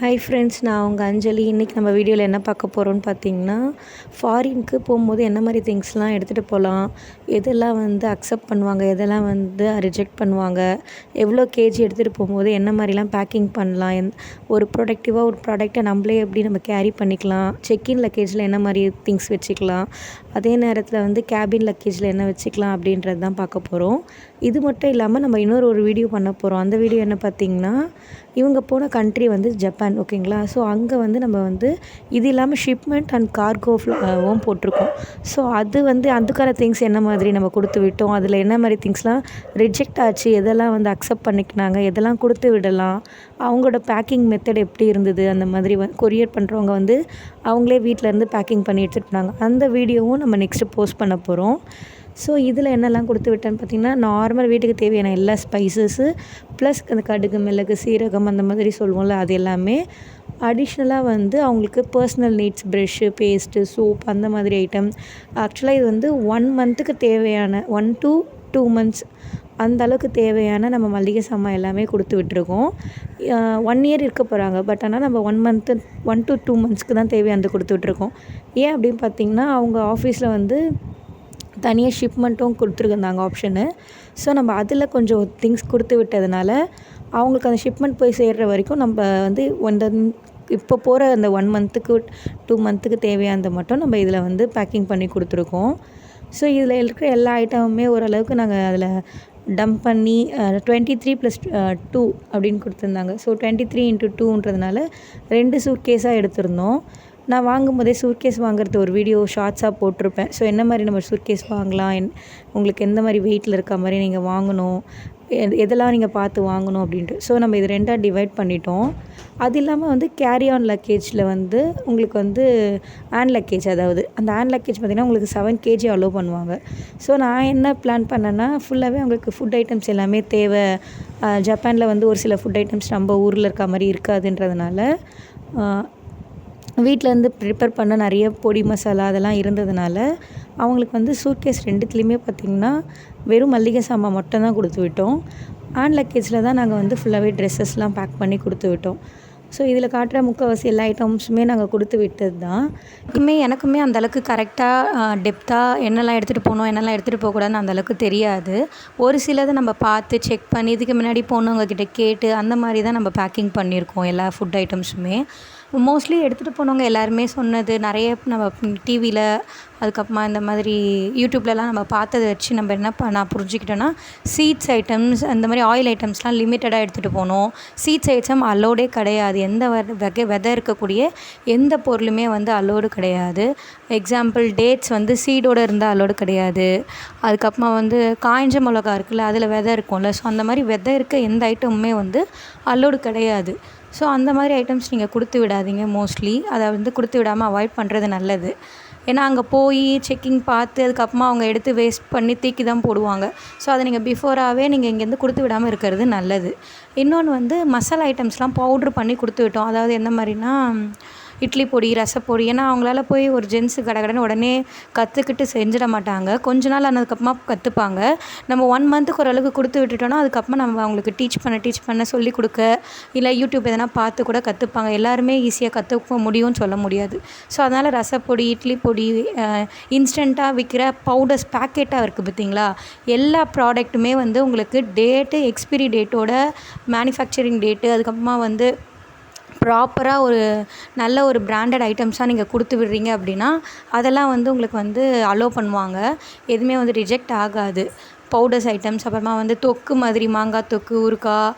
Hi friends நான் உங்கள் அஞ்சலி. இன்றைக்கி நம்ம வீடியோவில் என்ன பார்க்க போகிறோம்னு பார்த்தீங்கன்னா ஃபாரினுக்கு போகும்போது என்ன மாதிரி திங்ஸ்லாம் எடுத்துகிட்டு போகலாம்? எதெல்லாம் வந்து அக்செப்ட் பண்ணுவாங்க? எதெல்லாம் வந்து ரிஜெக்ட் பண்ணுவாங்க? எவ்வளோ கேஜி எடுத்துகிட்டு போகும்போது என்ன மாதிரிலாம் பேக்கிங் பண்ணலாம்? எந் ஒரு ப்ரொடக்டிவாக ஒரு ப்ராடக்ட்டை நம்மளே எப்படி நம்ம கேரி பண்ணிக்கலாம்? செக்இன் லக்கேஜில் என்ன மாதிரி திங்ஸ் வச்சுக்கலாம்? அதே நேரத்தில் வந்து கேபின் லக்கேஜில் என்ன வச்சுக்கலாம்? அப்படின்றது தான் பார்க்க போகிறோம் இது மட்டும் இல்லாமல் நம்ம இன்னொரு ஒரு வீடியோ பண்ண போகிறோம் அந்த வீடியோ என்ன பார்த்திங்கன்னா இவங்க போன கண்ட்ரி வந்து ஜப்பான் ஓகேங்களா ஸோ அங்கே வந்து நம்ம வந்து இது இல்லாமல் ஷிப்மெண்ட் அண்ட் கார்கோவும் போட்டிருக்கோம். ஸோ அது வந்து அதுக்கான திங்ஸ் என்ன மாதிரி நம்ம கொடுத்து விட்டோம்? அதில் என்ன மாதிரி திங்ஸ்லாம் ரிஜெக்ட் ஆச்சு? எதெல்லாம் வந்து அக்செப்ட் பண்ணிக்கினாங்க? எதெல்லாம் கொடுத்து விடலாம்? அவங்களோட பேக்கிங் மெத்தட் எப்படி இருந்தது? அந்த மாதிரி வந்து கொரியர் பண்ணுறவங்க வந்து அவங்களே வீட்டிலேருந்து பேக்கிங் பண்ணி எடுத்துகிட்டு போனாங்க. அந்த வீடியோவும் நம்ம நெக்ஸ்ட்டு போஸ்ட் பண்ண போகிறோம் ஸோ இதில் என்னெல்லாம் கொடுத்து விட்டேன்னு பார்த்திங்கன்னா நார்மல் வீட்டுக்கு தேவையான எல்லா ஸ்பைசஸ்ஸு ப்ளஸ் அந்த கடுகு மிளகு சீரகம் அந்த மாதிரி சொல்லுவோம்ல அது எல்லாமே அடிஷ்னலாக வந்து அவங்களுக்கு personal needs brush paste soap அந்த மாதிரி ஐட்டம் ஆக்சுவலாக இது வந்து ஒன் மந்த்துக்கு தேவையான ஒன் டூ டூ மந்த்ஸ் அந்த அளவுக்கு தேவையான நம்ம மளிகை சாமான் எல்லாமே கொடுத்து விட்டுருக்கோம். ஒன் இயர் இருக்க போகிறாங்க பட் ஆனால் நம்ம one month one to two மந்த்ஸ்க்கு தான் தேவையானது கொடுத்து விட்ருக்கோம் ஏன் அப்படின்னு பார்த்திங்கன்னா அவங்க ஆஃபீஸில் வந்து தனியாக ஷிப்மெண்ட்டும் கொடுத்துருக்குந்தாங்க ஆப்ஷனு ஸோ நம்ம அதில் கொஞ்சம் திங்ஸ் கொடுத்து விட்டதுனால அவங்களுக்கு அந்த ஷிப்மெண்ட் போய் சேர்கிற வரைக்கும் நம்ம வந்து ஒன் இப்போ போகிற அந்த ஒன் மந்த்துக்கு டூ மந்த்துக்கு தேவையானதை மட்டும் நம்ம இதில் வந்து பேக்கிங் பண்ணி கொடுத்துருக்கோம். ஸோ இதில் இருக்கிற எல்லா ஐட்டமுமே ஓரளவுக்கு நாங்கள் அதில் டம்ப் பண்ணி டுவெண்ட்டி த்ரீ ப்ளஸ் டூ அப்படின்னு கொடுத்துருந்தாங்க. ஸோ டுவெண்ட்டி த்ரீ இன்ட்டு டூன்றதுனால ரெண்டு சூட் கேஸாக எடுத்திருந்தோம். நான் வாங்கும்போதே சூட்கேஸ் வாங்குறது ஒரு வீடியோ ஷார்ட்ஸாக போட்டிருப்பேன். ஸோ என்ன மாதிரி நம்ம சூர்கேஸ் வாங்கலாம்? என் உங்களுக்கு எந்த மாதிரி வெயிட்டில் இருக்க மாதிரி நீங்கள் வாங்கணும்? எதெல்லாம் நீங்கள் பார்த்து வாங்கணும் அப்படின்ட்டு. ஸோ நம்ம இது ரெண்டாக டிவைட் பண்ணிட்டோம். அது இல்லாமல் வந்து கேரி ஆன் லக்கேஜில் வந்து உங்களுக்கு வந்து ஆன் லக்கேஜ் அதாவது அந்த ஆன் லக்கேஜ் பார்த்திங்கன்னா உங்களுக்கு செவன் கேஜி அலோவ் பண்ணுவாங்க. ஸோ நான் என்ன பிளான் பண்ணேன்னா ஃபுல்லாகவே உங்களுக்கு ஃபுட் ஐட்டம்ஸ் எல்லாமே தேவை. ஜப்பானில் வந்து ஒரு சில ஃபுட் ஐட்டம்ஸ் நம்ம ஊரில் இருக்க மாதிரி இருக்காதுன்றதுனால வீட்டிலேருந்து ப்ரிப்பேர் பண்ண நிறைய பொடி மசாலா அதெல்லாம் இருந்ததுனால அவங்களுக்கு வந்து சூட்கேஸ் ரெண்டுத்துலேயுமே பார்த்திங்கன்னா வெறும் மல்லிகை சாமான் மட்டும் தான் கொடுத்து விட்டோம். ஆன் லக்கேஜில் தான் நாங்கள் வந்து ஃபுல்லாகவே ட்ரெஸ்ஸஸ்லாம் பேக் பண்ணி கொடுத்து விட்டோம். ஸோ இதில் காட்டுற முக்கால்வாசி எல்லா ஐட்டம்ஸுமே நாங்கள் கொடுத்து விட்டது தான் இனிமே எனக்குமே அந்தளவுக்கு கரெக்டாக டெப்த்தாக என்னெல்லாம் எடுத்துகிட்டு போகணும் என்னெல்லாம் எடுத்துகிட்டு போகக்கூடாதுன்னு அந்தளவுக்கு தெரியாது. ஒரு சிலதை நம்ம பார்த்து செக் பண்ணி இதுக்கு முன்னாடி போனவங்கக்கிட்ட கேட்டு அந்த மாதிரி தான் நம்ம பேக்கிங் பண்ணியிருக்கோம் எல்லா ஃபுட் ஐட்டம்ஸுமே மோஸ்ட்லி எடுத்துகிட்டு போனவங்க எல்லாருமே சொன்னது நிறைய நம்ம டிவியில் அதுக்கப்புறமா இந்த மாதிரி யூடியூப்லலாம் நம்ம பார்த்ததை வச்சு நம்ம என்ன ப நான் புரிஞ்சுக்கிட்டேன்னா சீட்ஸ் ஐட்டம்ஸ் அந்த மாதிரி ஆயில் ஐட்டம்ஸ்லாம் லிமிட்டடாக எடுத்துகிட்டு போகணும் சீட்ஸ் ஐட்டம் அலோடே கிடையாது. எந்த வகை விதை இருக்கக்கூடிய எந்த பொருளுமே வந்து அலோடு கிடையாது. எக்ஸாம்பிள் டேட்ஸ் வந்து சீடோடு இருந்தால் அலோடு கிடையாது. அதுக்கப்புறமா வந்து காய்ஞ்ச மிளகா இருக்குல்ல அதில் விதை இருக்கும்ல. ஸோ அந்த மாதிரி விதை இருக்க எந்த ஐட்டமுமே வந்து அலோடு கிடையாது. ஸோ அந்த மாதிரி ஐட்டம்ஸ் நீங்கள் கொடுத்து விடாதீங்க மோஸ்ட்லி அதை வந்து கொடுத்து விடாமல் அவாய்ட் பண்ணுறது நல்லது. ஏன்னா அங்கே போய் செக்கிங் பார்த்து அதுக்கப்புறமா அவங்க எடுத்து வேஸ்ட் பண்ணி தூக்கி தான் போடுவாங்க. ஸோ அதை நீங்கள் பிஃபோராகவே நீங்கள் இங்கேருந்து கொடுத்து விடாமல் இருக்கிறது நல்லது. இன்னொன்று வந்து மசாலா ஐட்டம்ஸ்லாம் பவுட்ரு பண்ணி கொடுத்து விட்டோம். அதாவது எந்த மாதிரினா இட்லி பொடி ரசப்பொடி ஏன்னா அவங்களால போய் ஒரு ஜென்ஸு கடகடன்னு உடனே கற்றுக்கிட்டு செஞ்சிட மாட்டாங்க. கொஞ்ச நாள் ஆனதுக்கப்புறமா கற்றுப்பாங்க நம்ம ஒன் மந்த்துக்கு ஓரளவுக்கு கொடுத்து விட்டுட்டோன்னா அதுக்கப்புறமா நம்ம அவங்களுக்கு டீச் பண்ண டீச் பண்ண சொல்லி கொடுக்க இல்லை யூடியூப் எதனா பார்த்து கூட கற்றுப்பாங்க எல்லாருமே ஈஸியாக கற்றுக்க முடியும்னு சொல்ல முடியாது. ஸோ அதனால் ரசப்பொடி இட்லி பொடி இன்ஸ்டண்ட்டாக விற்கிற பவுடர்ஸ் பேக்கெட்டாக இருக்குது பார்த்தீங்களா எல்லா ப்ராடக்ட்டுமே வந்து உங்களுக்கு டேட்டு எக்ஸ்பிரி டேட்டோட மேனுஃபேக்சரிங் டேட்டு அதுக்கப்புறமா வந்து ப்ராப்பராக ஒரு நல்ல ஒரு பிராண்டட் ஐட்டம்ஸாக நீங்கள் கொடுத்து விடுறீங்க அப்படின்னா அதெல்லாம் வந்து உங்களுக்கு வந்து அலோவ் பண்ணுவாங்க. எதுவுமே வந்து ரிஜெக்ட் ஆகாது. பவுடர்ஸ் ஐட்டம்ஸ் அப்புறமா வந்து தொக்கு மாதிரி மாங்காய் தொக்கு ஊறுகாய்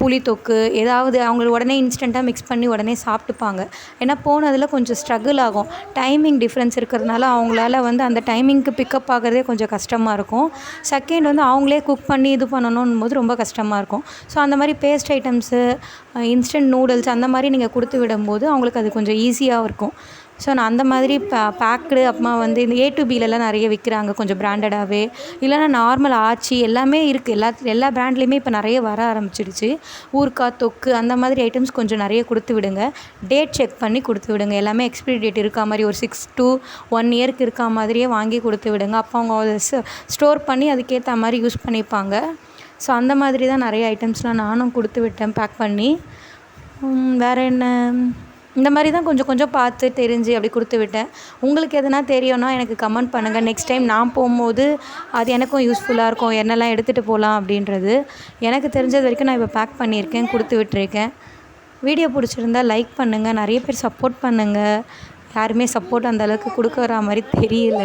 புளி தொக்கு ஏதாவது அவங்களுக்கு உடனே இன்ஸ்டண்ட்டாக மிக்ஸ் பண்ணி உடனே சாப்பிட்டுப்பாங்க. ஏன்னா போனதில் கொஞ்சம் ஸ்ட்ரகிள் ஆகும். டைமிங் டிஃப்ரென்ஸ் இருக்கிறதுனால அவங்களால வந்து அந்த டைமிங்க்கு பிக்கப் ஆகிறதே கொஞ்சம் கஷ்டமாக இருக்கும். செகண்ட் வந்து அவங்களே குக் பண்ணி இது பண்ணணும் போது ரொம்ப கஷ்டமாக இருக்கும். ஸோ அந்த மாதிரி பேஸ்ட் ஐட்டம்ஸு இன்ஸ்டன்ட் நூடுல்ஸ் அந்த மாதிரி நீங்கள் கொடுத்து விடும்போது அவங்களுக்கு அது கொஞ்சம் ஈஸியாக இருக்கும். ஸோ நான் அந்த மாதிரி பே பேக்டு அப்புறமா வந்து இந்த ஏ டு பிலலாம் நிறைய விற்கிறாங்க கொஞ்சம் பிராண்டடாகவே இல்லைனா நார்மல் ஆச்சி எல்லாமே இருக்குது எல்லா எல்லா பிராண்ட்லேயுமே இப்போ நிறைய வர ஆரம்பிச்சிடுச்சு. ஊறுகாய் தொக்கு அந்த மாதிரி ஐட்டம்ஸ் கொஞ்சம் நிறைய கொடுத்து விடுங்க. டேட் செக் பண்ணி கொடுத்து விடுங்க. எல்லாமே எக்ஸ்பிரி டேட் இருக்கா மாதிரி ஒரு சிக்ஸ் டூ ஒன் இயர்க்கு இருக்கா மாதிரியே வாங்கி கொடுத்து விடுங்க. அப்போ அவங்க அதை ஸ்டோர் பண்ணி அதுக்கேற்ற மாதிரி யூஸ் பண்ணிப்பாங்க. ஸோ அந்த மாதிரி தான் நிறைய ஐட்டம்ஸ்லாம் நானும் கொடுத்து விட்டேன். பேக் பண்ணி. வேறு என்ன? இந்த மாதிரி தான் கொஞ்சம் கொஞ்சம் பார்த்து தெரிஞ்சு அப்படி கொடுத்து விட்டேன். உங்களுக்கு எதனா தெரியும்னா எனக்கு கமெண்ட் பண்ணுங்கள் நெக்ஸ்ட் டைம் நான் போகும்போது அது எனக்கும் யூஸ்ஃபுல்லாக இருக்கும். என்னெல்லாம் எடுத்துகிட்டு போகலாம் அப்படின்றது. எனக்கு தெரிஞ்சது வரைக்கும் நான் இப்போ பேக் பண்ணியிருக்கேன் கொடுத்து விட்டுருக்கேன். வீடியோ பிடிச்சிருந்தா லைக் பண்ணுங்கள் நிறைய பேர் சப்போர்ட் பண்ணுங்கள் யாருமே சப்போர்ட் அந்த அளவுக்கு கொடுக்குற மாதிரி தெரியல.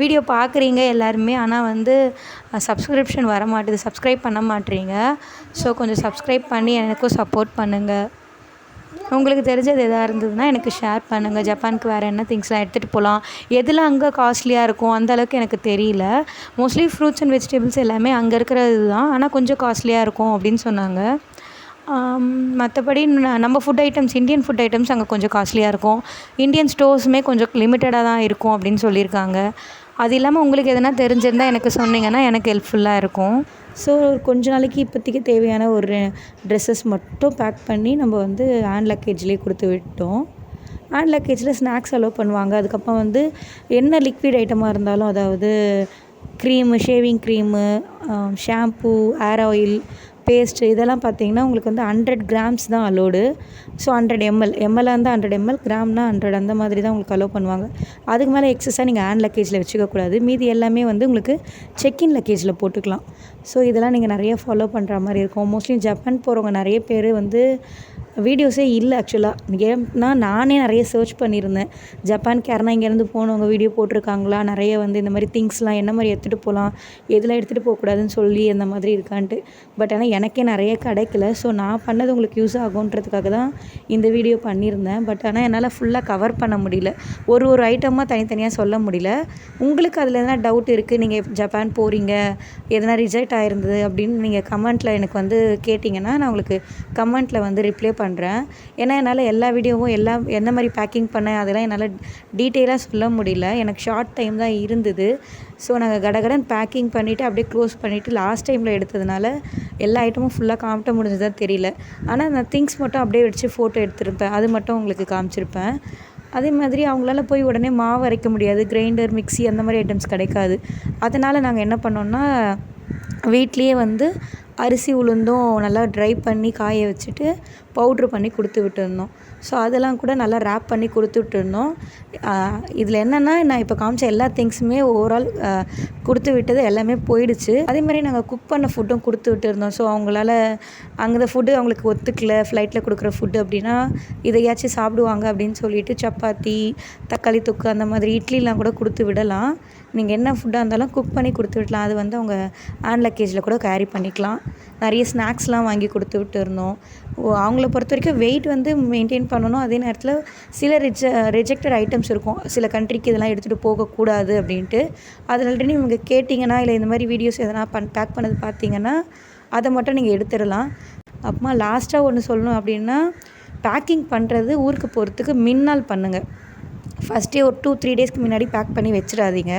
வீடியோ பார்க்குறீங்க எல்லாருமே. ஆனால் வந்து சப்ஸ்கிரிப்ஷன் வர மாட்டேது சப்ஸ்கிரைப் பண்ண மாட்றீங்க ஸோ கொஞ்சம் சப்ஸ்கிரைப் பண்ணி எனக்கும் சப்போர்ட் பண்ணுங்கள் உங்களுக்கு தெரிஞ்சது எதாக இருந்ததுன்னா எனக்கு ஷேர் பண்ணுங்கள் ஜப்பானுக்கு வேறு என்ன திங்ஸ்லாம் எடுத்துகிட்டு போகலாம் எதில் அங்கே காஸ்ட்லியாக இருக்கும்? அந்தளவுக்கு எனக்கு தெரியல. மோஸ்ட்லி ஃப்ரூட்ஸ் அண்ட் வெஜிடபிள்ஸ் எல்லாமே அங்கே இருக்கிறது தான் ஆனால் கொஞ்சம் காஸ்ட்லியாக இருக்கும் அப்படின்னு சொன்னாங்க. மற்றபடி நம்ம food items Indian food items அங்கே கொஞ்சம் காஸ்ட்லியாக இருக்கும். இந்தியன் ஸ்டோர்ஸுமே கொஞ்சம் லிமிட்டடாக தான் இருக்கும் அப்படின்னு சொல்லியிருக்காங்க. அது இல்லாமல் உங்களுக்கு எதனா தெரிஞ்சிருந்தால் எனக்கு சொன்னீங்கன்னா எனக்கு ஹெல்ப்ஃபுல்லாக இருக்கும். ஸோ கொஞ்ச நாளைக்கு இப்போதைக்கு தேவையான ஒரு ட்ரெஸ்ஸஸ் மட்டும் பேக் பண்ணி நம்ம வந்து ஹேண்ட் லக்கேஜ்லேயே கொடுத்து விட்டோம். ஹேண்ட் லக்கேஜில் ஸ்நாக்ஸ் அலோவ் பண்ணுவாங்க. அதுக்கப்புறம் வந்து என்ன லிக்விட் ஐட்டமாக இருந்தாலும் அதாவது cream shaving cream shampoo hair oil paste இதெல்லாம் பார்த்தீங்கன்னா உங்களுக்கு வந்து ஹண்ட்ரட் கிராம்ஸ் தான் அலோடு ஸோ ஹண்ட்ரட் எம்எல் எம்எல்லாக இருந்தால் ஹண்ட்ரட் எம்எல் கிராம்னா ஹண்ட்ரட் அந்த மாதிரி தான் உங்களுக்கு அலோவ் பண்ணுவாங்க. அதுக்கு மேலே எக்ஸஸாக நீங்கள் ஹேண்ட் லக்கேஜில் வச்சுக்கக்கூடாது மீதி எல்லாமே வந்து உங்களுக்கு செக்இன் லக்கேஜில் போட்டுக்கலாம். ஸோ இதெல்லாம் நீங்கள் நிறைய ஃபாலோ பண்ணுற மாதிரி இருக்கும். மோஸ்ட்லி ஜப்பான் போகிறவங்க நிறைய பேர் வந்து வீடியோஸே இல்லை ஆக்சுவலாக ஏன்னா நானே நிறைய சர்ச் பண்ணியிருந்தேன். ஜப்பானுக்கு யாருனா இங்கேருந்து போனவங்க வீடியோ போட்டிருக்காங்களா? நிறைய வந்து இந்த மாதிரி திங்ஸ்லாம் என்ன மாதிரி எடுத்துகிட்டு போகலாம் எதெல்லாம் எடுத்துகிட்டு போகக்கூடாதுன்னு சொல்லி அந்த மாதிரி இருக்கான்ட்டு. பட் ஆனால் எனக்கே நிறைய கிடைக்கல. ஸோ நான் பண்ணது உங்களுக்கு யூஸ் ஆகுன்றதுக்காக தான் இந்த வீடியோ பண்ணியிருந்தேன். பட் ஆனால் என்னால் ஃபுல்லாக கவர் பண்ண முடியல. ஒரு ஒரு ஐட்டமாக தனித்தனியாக சொல்ல முடியல. உங்களுக்கு அதில் எதனா டவுட் இருக்குது நீங்கள் ஜப்பான் போகிறீங்க எதனா ரிஜெக்ட் ஆயிருந்தது அப்படின்னு நீங்கள் கமெண்ட்டில் எனக்கு வந்து கேட்டிங்கன்னா நான் உங்களுக்கு கமெண்ட்டில் வந்து ரிப்ளை பண்ணுறேன் ஏன்னா என்னால் எல்லா வீடியோவும் எல்லாம் என்ன மாதிரி பேக்கிங் பண்ணேன் அதெல்லாம் என்னால் டீட்டெயிலாக சொல்ல முடியல. எனக்கு ஷார்ட் டைம் தான் இருந்தது. ஸோ நாங்கள் கடகடன் பேக்கிங் பண்ணிவிட்டு அப்படியே க்ளோஸ் பண்ணிவிட்டு லாஸ்ட் டைமில் எடுத்ததுனால எல்லா ஐட்டமும் ஃபுல்லாக காமிட்ட முடிஞ்சதா தெரியல. ஆனால் நான் திங்ஸ் மட்டும் அப்படியே வச்சு ஃபோட்டோ எடுத்திருப்பேன். அது மட்டும் உங்களுக்கு காமிச்சிருப்பேன். அதே மாதிரி அவங்களால போய் உடனே மாவு அரைக்க முடியாது. கிரைண்டர் மிக்சி அந்த மாதிரி ஐட்டம்ஸ் கிடைக்காது. அதனால் நாங்கள் என்ன பண்ணோன்னா வீட்லேயே வந்து அரிசி உளுந்தும் நல்லா ட்ரை பண்ணி காய வச்சுட்டு பவுட்ரு பண்ணி கொடுத்து விட்டுருந்தோம். ஸோ அதெல்லாம் கூட நல்லா ரேப் பண்ணி கொடுத்து விட்டுருந்தோம். இதில் என்னென்னா நான் இப்போ காமிச்ச எல்லா திங்ஸுமே ஓவரால் கொடுத்து விட்டது எல்லாமே போயிடுச்சு. அதே மாதிரி நாங்கள் குக் பண்ண ஃபுட்டும் கொடுத்து விட்டுருந்தோம். ஸோ அவங்களால அங்கே ஃபுட்டு அவங்களுக்கு ஒத்துக்கல ஃப்ளைட்டில் கொடுக்குற ஃபுட்டு அப்படின்னா இதையாச்சும் சாப்பிடுவாங்க அப்படின்னு சொல்லிட்டு சப்பாத்தி தக்காளி தொக்கு அந்த மாதிரி இட்லிலாம் கூட கொடுத்து விடலாம். நீங்கள் என்ன ஃபுட்டாக இருந்தாலும் குக் பண்ணி கொடுத்து விடலாம். அது வந்து அவங்க ஹேண்ட் லக்கேஜில் கூட கேரி பண்ணிக்கலாம். நிறைய ஸ்நாக்ஸ்லாம் வாங்கி கொடுத்து விட்டுருந்தோம். ஓ அவங்கள பொறுத்த வரைக்கும் வெயிட் வந்து மெயின்டைன் பண்ணணும். அதே நேரத்தில் சில ரிஜ ரிஜெக்டட் ஐட்டம்ஸ் இருக்கும். சில கண்ட்ரிக்கு இதெல்லாம் எடுத்துகிட்டு போகக்கூடாது அப்படின்ட்டு. அதில் ஆல்ரெடி நீங்கள் கேட்டிங்கன்னா இல்லை இந்த மாதிரி வீடியோஸ் எதனா பண் பேக் பண்ணது பார்த்தீங்கன்னா அதை மட்டும் நீங்கள் எடுத்துடலாம். அப்புறமா லாஸ்ட்டாக ஒன்று சொல்லணும் அப்படின்னா பேக்கிங் பண்ணுறது ஊருக்கு போகிறதுக்கு மின்னால் பண்ணுங்கள் ஃபஸ்ட்டே ஒரு டூ த்ரீ டேஸ்க்கு முன்னாடி பேக் பண்ணி வச்சிடாதீங்க.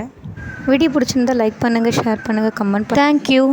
வீடியோ பிடிச்சிருந்தா லைக் பண்ணுங்கள் ஷேர் பண்ணுங்கள் கமெண்ட் தேங்க்யூ